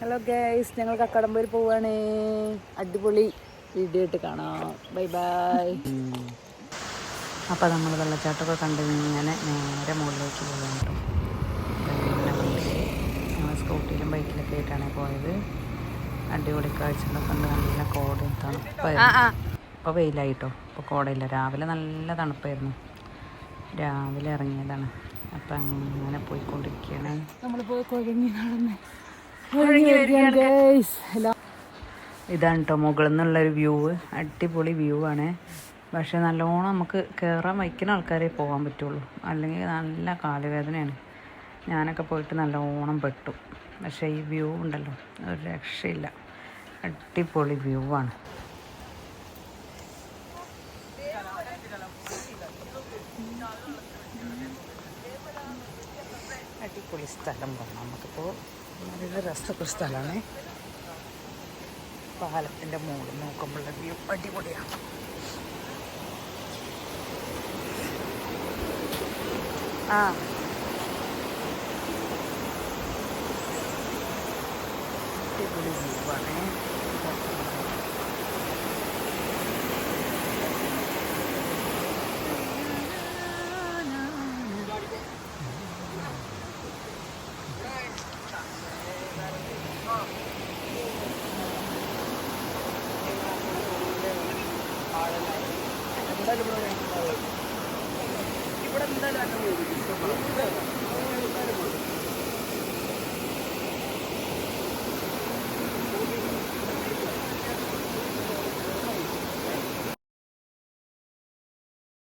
Hello guys ഞങ്ങൾ കക്കടമ്പൂർ പോവാണ്. അടിപൊളി വീഡിയോ ഇട്ട് കാണാം. ബൈ ബൈ അപ്പോൾ നമ്മൾ വെള്ളച്ചാട്ടമൊക്കെ കണ്ട് ഇങ്ങനെ നേരെ മുകളിലേക്ക് പോകാൻ ഞങ്ങൾ സ്കൂട്ടിയിലും ബൈക്കിലൊക്കെ ആയിട്ടാണ് പോയത്. അടിപൊളി കാഴ്ചകളൊക്കെ കണ്ട് നല്ല കോട തണുപ്പായിരുന്നു. ഇപ്പോൾ വെയിലായിട്ടോ. ഇപ്പോൾ കോടയില്ല. രാവിലെ നല്ല തണുപ്പായിരുന്നു. രാവിലെ ഇറങ്ങിയതാണ്. അപ്പം അങ്ങനെ പോയിക്കൊണ്ടിരിക്കുകയാണ്. നമ്മൾ പോയി കുഴങ്ങി നടന്ന്. ഇതാണ് കേട്ടോ മുകളിൽ നിന്നുള്ളൊരു വ്യൂ അടിപൊളി വ്യൂ ആണ്. പക്ഷെ നല്ലോണം നമുക്ക് കയറാൻ വയ്ക്കുന്ന ആൾക്കാരെ പോകാൻ പറ്റുള്ളൂ. അല്ലെങ്കിൽ നല്ല കാലുവേദനയാണ്. ഞാനൊക്കെ പോയിട്ട് നല്ലോണം പെട്ടു. പക്ഷേ ഈ വ്യൂ ഉണ്ടല്ലോ ഒരു രക്ഷയില്ല. അടിപൊളി വ്യൂ ആണ്. അടിപൊളി സ്ഥലം പോകണം നമുക്കിപ്പോൾ നല്ല രസമൊക്കെ സ്ഥലമാണ് പാലത്തിന്റെ മുകളിൽ നോക്കുമ്പോൾ വ്യൂ അടിപൊളിയാണ്. ആ. അടിപൊളി വ്യൂ ആണ്. ഇവിടെ എന്തായാലും